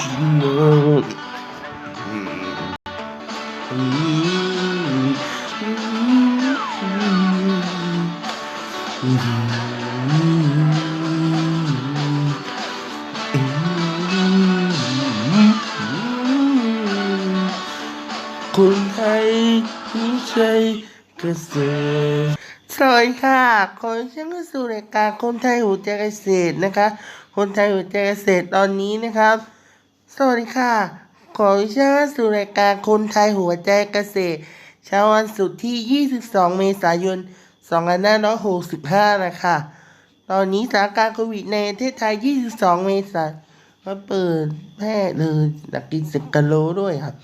คนไทยไม่ใช่เกษตรสวัสดีค่ะขอเชิญเข้าสู่รายการคนไทยหัวใจเกษตรนะคะ คนไทยหัวใจเกษตรตอนนี้นะครับ สวัสดีค่ะ ขอเชิญสู่รายการคนไทยหัวใจเกษตรเช้าวันศุกร์ที่ 22 เมษายน 2565 นะคะ ตอนนี้สถานการณ์โควิดในประเทศไทย 22 เมษายนก็เปิดแพร่เลยนักกินสิบกิโลด้วยครับ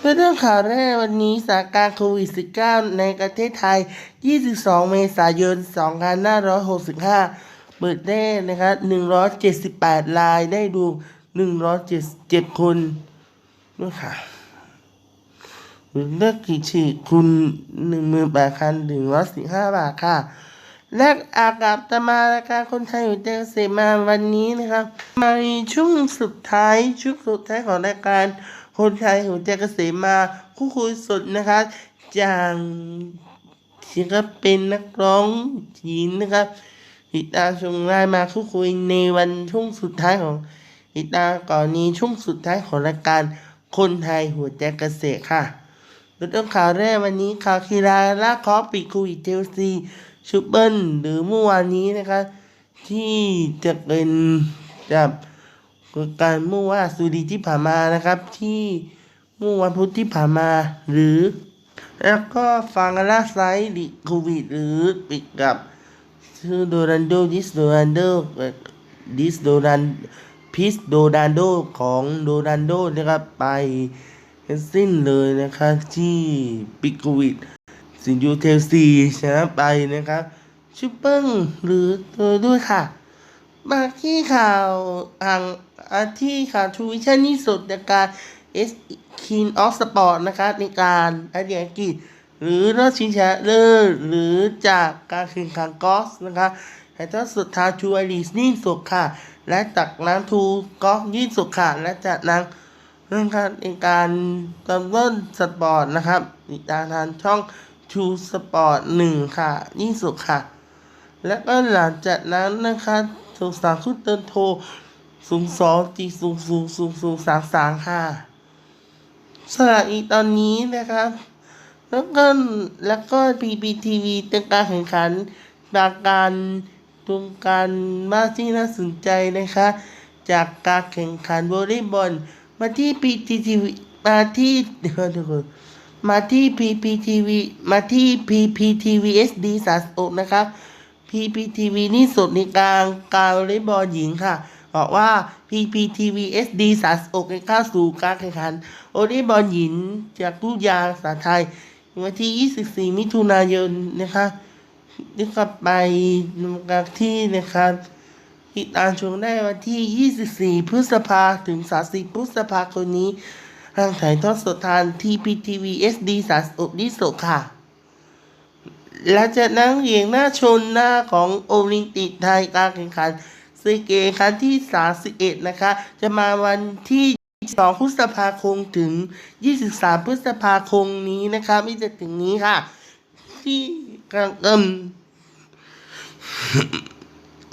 เรื่องข่าวแรกวันนี้สถานการณ์โควิด -19 ในประเทศไทย 22 เมษายน 2565 เปิดได้นะครับ178 รายได้ดู 177คนด้วยค่ะเลือกกี่ฉีดคุณ18,115บาทค่ะและอากับตมารายกาคนไทยหัวใจเกษตรมาวันนี้นะครับ มาในช่วงสุดท้ายช่วงสุดท้ายของรายการคนไทยหัวใจเกษตรมาคู่คุยสดนะครับจากศิลปินนักร้องหญิงนะครับติดตามชมรายมาคู่คุยในวันช่วงสุดท้ายของ ติดตามก่อนนี้ช่วงสุดท้ายของรายการคนไทยหัวใจเกษตรค่ะเรื่องข่าวแรกวันนี้ข่าวกีฬาลากคอปิดโควิดเชลซีชูเบิลหรือเมื่อวานนี้นะคะ ที่จะเป็นจับการเมื่อว่าสุดีที่ผ่านมานะครับ ที่เมื่อวันพุธที่ผ่านมา หรือ แล้วก็ฟังล่าไซด์ดิโควิดหรือปิดกับชื่อโดรันโดดิสโดรันโดดิสโดรัน พิสโดรันโดของโดรันโดนะครับไปสิ้นเลยนะครับที่ปิกวิดสินยูเทลซีชนะไปนะครับชุปเปิลหรือเธอด้วยค่ะ มาที่ข่าวทางอาที่ข่าวทูวิชั่นนี่สุดในการเอสคินออฟสปอร์ตนะคะในการอาเดียกิหรือรอบชิงชนะเลิศหรือจากการแข่งขันกอล์ฟนะคะถ่ายทอดสดทางทูไอรีสนี่สุดค่ะ และจากนั้นทูกอล์ฟยี่สุดค่ะและจากนั้นเรื่องการในการตำเริ่มสปอร์ตนะครับติดตามทางช่องชูสปอร์ตหนึ่งค่ะยิ่สุดค่ะ แล้วก็หลังจากนั้นนะคะส่งสารขึ้นเตินโทรสูงสองจีสูงสูงสูงสูงสามสามค่ะสำหรับอีตอนนี้นะครับ แล้วก็แล้วก็พีพีทีวีเป็นการแข่งขันบางการ รงการมากที่น่าสนใจนะคะ จากการแข่งขันวอลเลย์บอลมาที่พีทีทีวีมาที่เดี๋ยวเดี๋ยวมาที่พีพีทีวีมาที่พีพีทีวีเอสดีสามอกนะครับพีพีทีวีนี่สดในกลางการวอลเลย์บอลหญิงค่ะ บอกว่า PPTV SD สามอกในเข้าสู่การแข่งขันวอลเลย์บอลหญิงจากลูกยางสาไทย วันที่ 24 มิถุนายนนะคะ นี่กลับไปกันที่นะครับติดตามชมได้วันที่ 24 พฤษภาถึง 30 พฤษภาคมนี้ ทางถ่ายทอดสดทาง TPTV SD 3อกดิโซค่ะ และจากนั้นเหรียญหน้าชนหน้าของโอลิมปิกไทยการแข่งขันซีเกมครั้งที่ 31 นะคะ จะมาวันที่ 2 พฤษภาคมถึง 23 พฤษภาคมนี้นะคะไม่จะถึงนี้ค่ะที่ กำลังเอิ่ม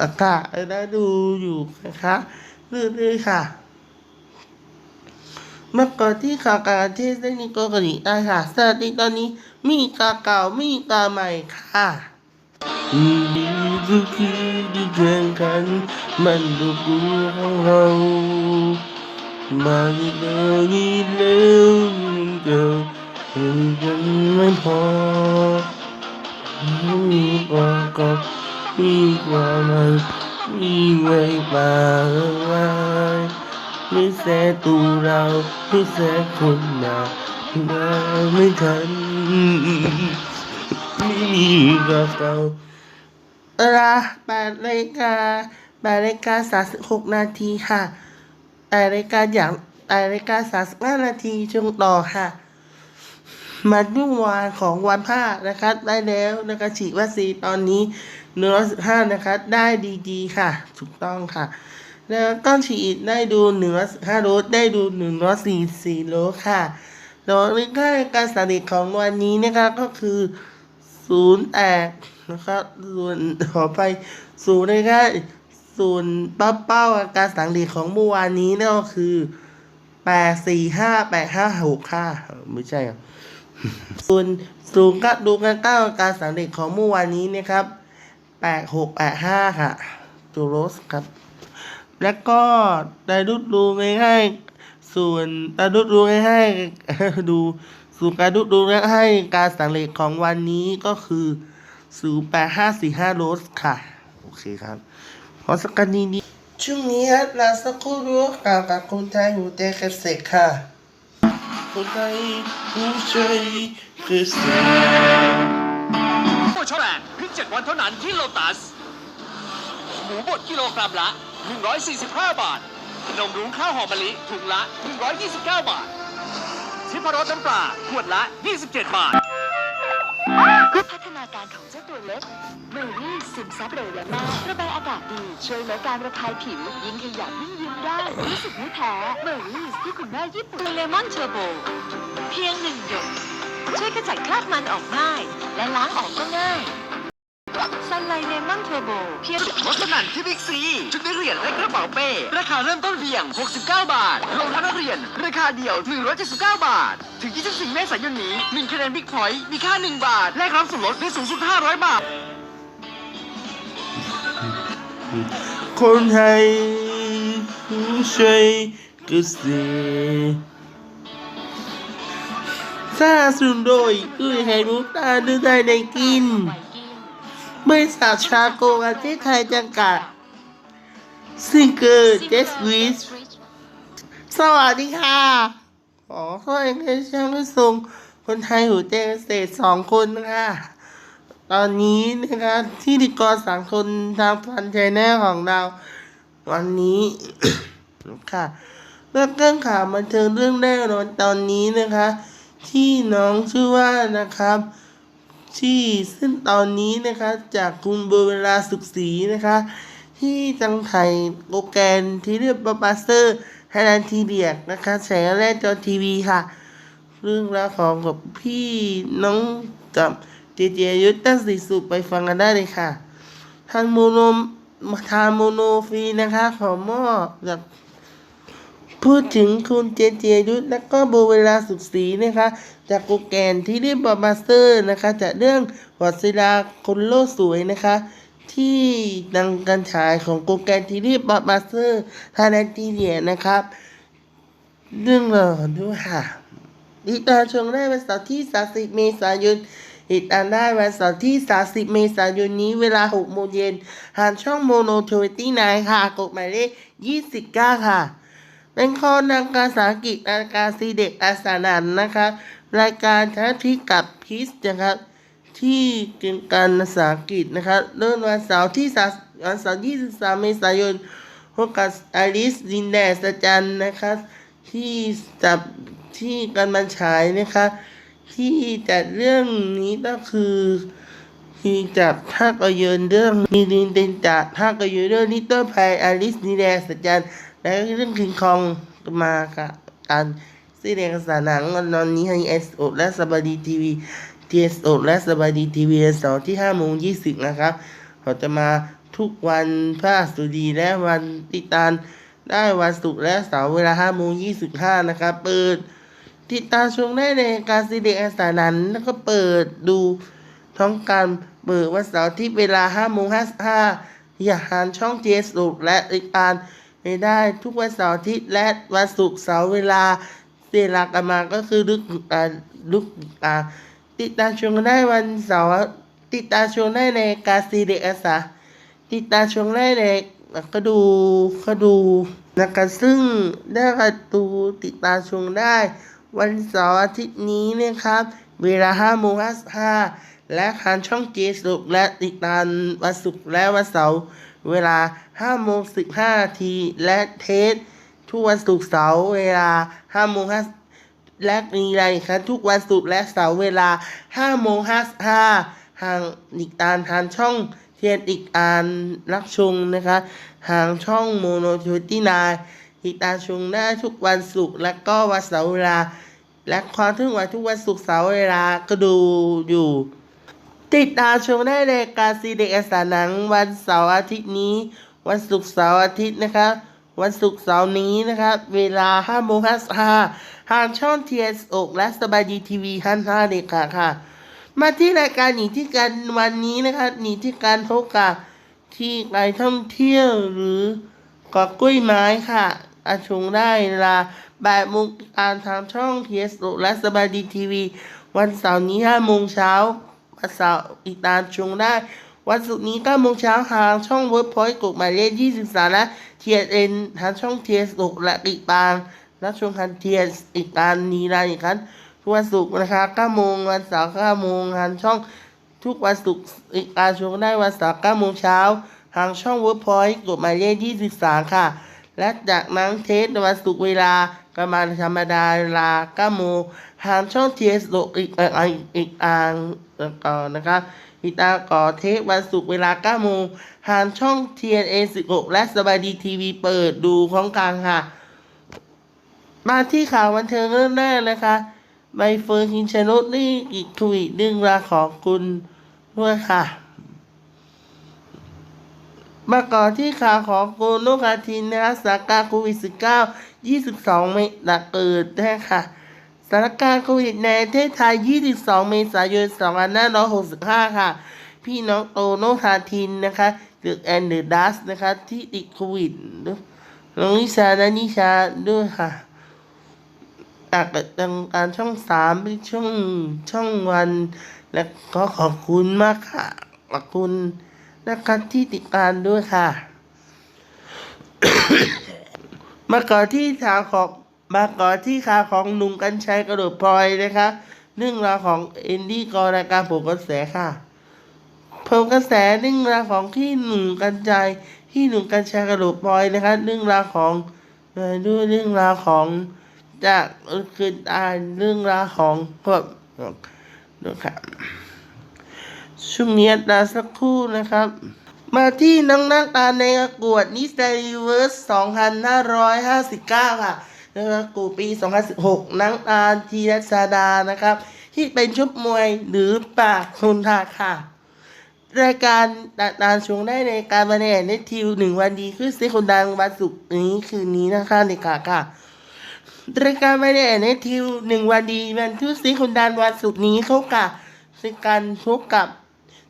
อากาศได้ดูอยู่นะคะเรื่อยๆค่ะเมื่อก่อนที่ข่าวการเทศได้นิโกกะหรี่ได้ค่ะสวัสดีตอนนี้มีกาเก่ามีกาใหม่ค่ะอืมทุกทีที่แข่งขันมันดูกูของเรามาที่เดินนี้แล้วเกิดเห็นกันไม่พอ มีกว่าก็มีกว่ามันมีไว้ป่าไว้ไม่แสตูเราไม่แสคนมามาไม่ทันไม่มีกับเราเวลาแปดนาฬิกาแปดนาฬิกาสามสิบหกนาทีค่ะแปดนาฬิกาอย่างแปดนาฬิกาสามสิบห้านาทีช่วงต่อค่ะ มาดูวานของวันพระนะครับ ได้แล้วนะคะฉีดวัคซีนตอนนี้หนึ่งร้อยสิบห้านะคะได้ดีๆ ค่ะ ถูกต้องค่ะ แล้วก็ฉีดได้ดูหนึ่งร้อยห้าโดสได้ดูหนึ่งร้อยสี่สี่โดสค่ะแล้วในการสถิตของวันนี้นะคะก็คือศูนย์แตกนะครับส่วนขอไปศูนย์นะคะส่วนเป้าเป้าอาการสังเกตของเมื่อวานนี้นั่นก็คือแปดสี่ห้าแปดห้าหกค่ะไม่ใช่ ส่วนสูงก็ดูกันก้าวการสังเกตของเมื่อวานนี้นะครับแปดหกแปดห้าค่ะจูโรสครับ แล้วก็ได้ดูดูไม่ให้ส่วนตาดูดูไม่ให้ดูส่วนการดูดูไม่ให้การสังเกตของวันนี้ก็คือศูนย์แปดห้าสี่ห้าโรสค่ะ โอเคครับขอสักกันนี้ช่วงนี้ครับเราสักครู่รู้ข่าวกับคนไทยหูเตะเกษตรค่ะ คนไทยผู้ใจเกษตรโปรโมชั่นแรกเพียง7วันเท่านั้นที่โลตัส หมูบดกิโลกรัมละ 145 บาท ขนมรุ้งข้าวหอมมะลิถุงละ 129 บาททิพรสน้ำปลาขวดละ 27 บาท พื่อพัฒนาการของเจ้าตัวเล็กเมอรี่ซึมซับเร็วและมากระบายอากาศดี ช่วยลดการระคายผิว ยิ่งขยับยิ่งยิ้มได้ รู้สึกไม่แพ้เมอรี่ที่คุณแม่ญี่ปุ่นเลมอนเทอร์โบ เพียงหนึ่งหยดช่วยขจัดคราบมันออกง่าย และล้างออกก็ง่าย ซันไลเลมอนเทอร์โบเพียงรถสนั่นที่บิ๊กซีชุดนักเรียนและกระเป๋าเป้ ราคาเริ่มต้นเพียง 69 บาทรวมทั้งนักเรียน ราคาเดียว 179 บาท ถึง 24 เมษายนนี้1คะแนนบิ๊กพอยต์มีค่า 1 บาท และรับส่วนลดได้สูงสุด 500 บาท คนไทยผู้ช่วยเกษตรสร้างสนุนโดยอุ้ยไข่มุกตาดูได้ในกินไวกิ้ง บริษัทชาโกประเทศไทยจำกัดซิงเกอร์เจสวิสสวัสดีค่ะขอขอเองให้ช่างผู้ทรงคนไทยหูเจเกษสองคนนะคะตอนนี้นะคะที่ดีกรสังคนทางพันใจแน่ของเรา วันนี้ค่ะเรื่องเรื่องข่าวบันเทิงเรื่องแรกในวันตอนนี้นะคะ ที่น้องชื่อว่านะครับ ที่ซึ่งตอนนี้นะคะจากคุณเบอร์เวลาสุขศรีนะคะ ที่จังไทยโปรแกรมที่เรียกว่าบัสเตอร์ไทยแลนด์ทีเดียกนะคะแสงแรกจอทีวีค่ะ เรื่องราวของกับพี่น้องกับเจเจยุทธตั้งสีสุไปฟังกันได้เลยค่ะทางโมโนทางโมโนฟรีนะคะ ขอมอบจาก พูดถึงคุณเจเจยุทธและก็โบเวลาสุขศรีนะคะ จากโปรแกรมที่เรียกว่ามาสเตอร์นะคะ จากเรื่องวัดศิลาคนโลกสวยนะคะ ที่ดังการฉายของโปรแกรมที่เรียกว่ามาสเตอร์ทยแลนด์ทีเดียนะครับเรื่องราวด้วยค่ะติดตามชมได้วันเสาร์ที่ 30 เมษายนติดตามได้วันเสาร์ที่ 30 เมษายนนี้เวลา 6 โมงเย็นทางช่องโมโนทเวตี้นค่ะกฎหมายเลข 29 ค่ะ เป็นข้อนางการภาษาอังกฤษราการซีเด็กอาสานันนะคะรายการทัศที่กับพิสนะครับที่เป็นการภาษาอังกฤษนะครับเริ่มวันเสาร์ที่สามวันเสาร์ที่23เมษายนพบกับอลิสดินแดสจันนะคะที่จับที่การบันฉายนะคะที่จัดเรื่องนี้ก็คือที่จับภาพยนตร์เรื่องมีดินเดนจากภาพยนตร์เรื่องนิเตอร์ไพอลิสดินแดสจัน และเรื่องคิงคองมากับการซีเรียสาหนังตอนนี้ให้เอสโอและสบายดีทีวีทีเอสโอและสบายดีทีวีเสาร์ที่ห้าโมงยี่สิบนะครับเขาจะมาทุกวันพระสุดีและวันติตามได้วันศุกร์และเสาร์เวลาห้าโมงยี่สิบห้านะครับ เปิด ติดตามชมได้ในการซีเรียสาหนังแล้วก็เปิดดูท้องการเปิดวันเสาร์ที่เวลาห้าโมงห้าห้าอย่าหานช่องเจสโอและติตาม ไม่ได้ทุกวันเสาร์อาทิตย์และวันศุกร์เสาร์เวลาเวลากันมาก็คือลุกอ่าลุกอ่าติดตามชมได้วันเสาร์ติดตามชมได้ในการซีเด็กอาสาติดตามชมได้ในก็ดูก็ดูนะครับซึ่งได้กระตูติดตามชมได้ วันเสาร์อาทิตย์นี้นะครับ เวลาห้าโมงห้าห้าและทางช่องเจสุกและติดตามวันศุกร์และวันเสาร์ เวลา5โมง15นาทีและเทสทุกวันศุกร์เสาร์เวลา5โมง5และมีอะไรครับทุกวันศุกร์และเสาร์เวลา5โมง55ทางติดตามทางช่องเทียนอีกอานรักชงนะคะทางช่องโมโนทวิตี้นายติดตาชมได้ทุกวันศุกร์และก็วันเสาร์เวลา และความเคลื่อนทุกวันศุกร์เสาร์เวลาก็ดูอยู่ ติดตามชมได้ในการซีเด็กอสาหนังวันเสาร์อาทิตย์นี้ วันศุกร์เสาร์อาทิตย์นะคะวันศุกร์เสาร์นี้นะคะเวลา5โมง55ทางช่องเทียสอกและสบายดีทีวีฮันห้าเด็กค่ะค่ะ มาที่รายการหนีที่กันวันนี้นะคะหนีที่การพบกับที่ไปท่องเที่ยวหรือเกาะกล้วยไม้ค่ะอาชมได้เวลาบ่ายโมงการทางช่องเทียสอกและสบายดีทีวี วันเสาร์นี้5โมงเช้า วันเสาร์อีกตามชมได้ วันศุกร์นี้9โมงเช้าทางช่องเวิร์กพอยต์กดหมายเลข23และเทียเอ็นทางช่องเทียสกและอีกบางและชมคันเทียสอีกการนี้ได้อีกครั้งทุกวันศุกร์นะคะ9โมงวันเสาร์9โมงทางช่องทุกวันศุกร์อีกการชมได้วันเสาร์9โมงเช้าทางช่องเวิร์กพอยต์กดหมายเลข23ค่ะ และจากนั้นเทสวันศุกร์เวลาประมาณธรรมดาเวลา9โมงทางช่องเทียสกอีกอีกอีกอ่างก่อนนะคะติดตาก่อเทปวันศุกร์เวลา9โมงทางช่อง TNA 16 และสบายดีทีวีเปิดดูของกลางค่ะ มาที่ข่าวบันเทิงเรื่องแรกนะคะใบเฟิร์นคินชนกนี่อีกทวีตเรื่องราของคุณด้วยค่ะ มาก่อนที่ข่าวของโกโนคาทินนะคะสถานการณ์โควิด -19 22 เมษายนเกิดได้ค่ะสถานการณ์โควิดในประเทศไทย 22 เมษายน 2565 ค่ะ พี่น้องโตโนคาทินนะคะหรือแอนเดอร์ดัสนะคะ ที่ติดโควิดน้องนิชาและนิชาด้วยค่ะจากทางการช่องสามเป็นช่องช่องวัน และก็ขอบคุณมากค่ะ ขอบคุณ นะคะที่ติดตามด้วยค่ะ มาก่อที่ทาของมาก่อที่ข่าวของหนุ่มกัญชัยกระโดดพลอยนะคะเรื่องราวของเอนดี้กอรายการผมกระแสค่ะผมกระแสเรื่องราวของที่หนุ่มกัญชัยที่หนุ่มกัญชัยกระโดดพลอยนะคะเรื่องราวของด้วยเรื่องราวของจากคืออ่านเรื่องราวของพวกนะครับ ช่วงนี้อัตราสักครู่นะครับ มาที่น้องนักตาในประกวดนิสเตอร์เวิร์ส2559 ค่ะในประกวดปี 2016 นังอาทีรัชดานะครับ ที่เป็นชุดมวยหรือปากคุณทาค่ะ รายการตดตาชมได้ในการมาแน่ในทิวหนึ่งวันดีคือเซคนดังวันศุกร์นี้คืนนี้นะคะในค่ะค่ะรายการมาแน่ในทิวหนึ่งวันดีวันที่ซีคนดังวันศุกร์นี้เขากับในการพบกับ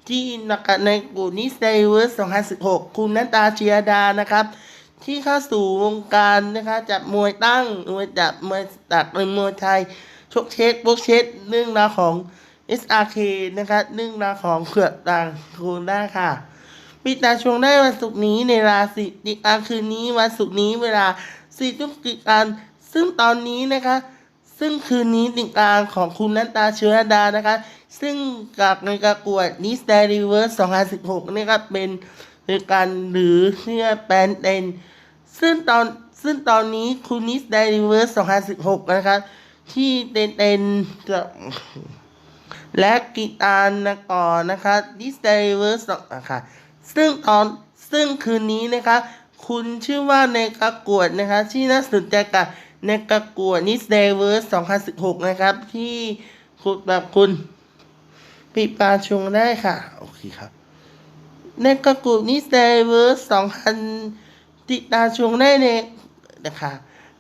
ที่นักในกูนิสเตเวอร์2016 คุณนัตตาเชียดานะครับ ที่เข้าสู่วงการนะคะจับมวยตั้งมวยจับมวยตักมวยไทยชกเช็คบกเช็คเรื่องราวของ SRK นะคะเรื่องราวของเขือกต่างคุณได้ค่ะปิดตาชวงได้วันศุกร์นี้ในเวลาสิอีกาคืนนี้วันศุกร์นี้เวลาสี่ทุ่มกิการซึ่งตอนนี้นะคะ ซึ่งคืนนี้ติดตามของคุณนัตตาเชื้อดานะคะ ซึ่งกับในประกวดนิสเตร์เวิร์ส2016นี่ครับเป็นรายการหรือเสื้อแปนเต็นซึ่งตอนซึ่งตอนนี้คุณนิสเตอร์เวิร์ส2016 นะคะที่เต็นเต็นกับและกีตาร์นกรนะคะนิสเตอร์เวิร์สนะคะซึ่งตอนซึ่งคืนนี้นะคะคุณชื่อว่าในประกวดนะคะที่น่าสนใจกับในประกวดนิสเดรีเวิร์ส2016 นะครับ ที่คุณแบบคุณ ปิปาชงได้ค่ะ โอเคครับในประกวดนิสเดเวิร์ส2000ติดตามชงได้ในนะคะ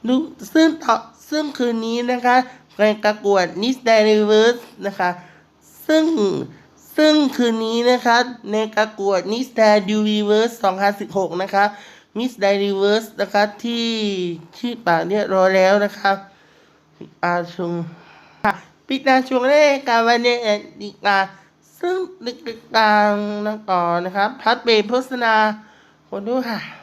ดูซึ่งต่อซึ่งคืนนี้นะคะในประกวดนิสเดเวิร์สนะคะ ซึ่งซึ่งคืนนี้นะคะในประกวดนิสแตดิวิเวิร์ส2016 นะคะมิสไดริเวิร์สนะคะที่ที่ปากเรียบร้อยแล้วนะคะอาชงค่ะ ปิดาช่วงแรกกาวันนี้ดีกาซึ่งดึกกลางนักก่อนนะครับ พัดเบรโฆษณาคนดูค่ะ